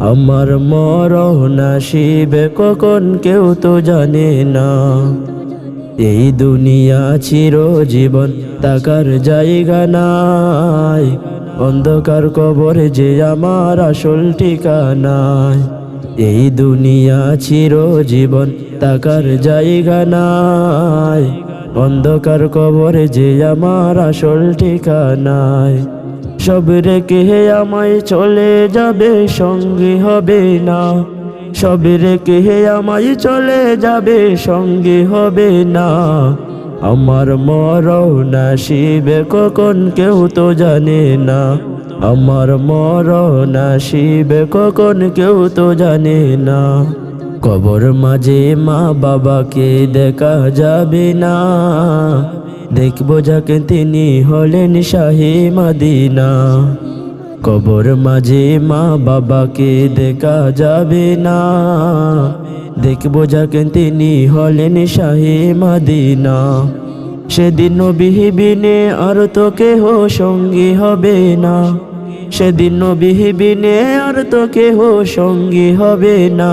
আমার মরণ আসিবে কখন কেউ তো জানে না। এই দুনিয়া চির জীবন তাকার জায়গা নাই। অন্ধকার কবরে যে আমার আসল ঠিকানায় এই দুনিয়া চির জীবন তাকার জায়গা নাই। অন্ধকার কবরে যে আমার আসল ঠিকানায় সব রেখে আমায় চলে যাবে, সঙ্গী হবে না। সব রেখে আমায় চলে যাবে, সঙ্গী হবে না। আমার মরণ আসিবে কখন কেউ তো জানে না। আমার মরণ আসিবে কখন কেউ তো জানে না। কবর মাঝে মা বাবাকে দেখা যাবে না। দেখব যাকে তিনি হলেন শাহী মাদিনা। কবর মাঝে মা বাবাকে দেখা যাবে না। দেখব যাকে তিনি হলেন শাহী মাদিনা। সেদিন বিহিবিনে আর তো কেহ সঙ্গী হবে না। সেদিন বিহিবিনে আর তো কেহ সঙ্গী হবে না।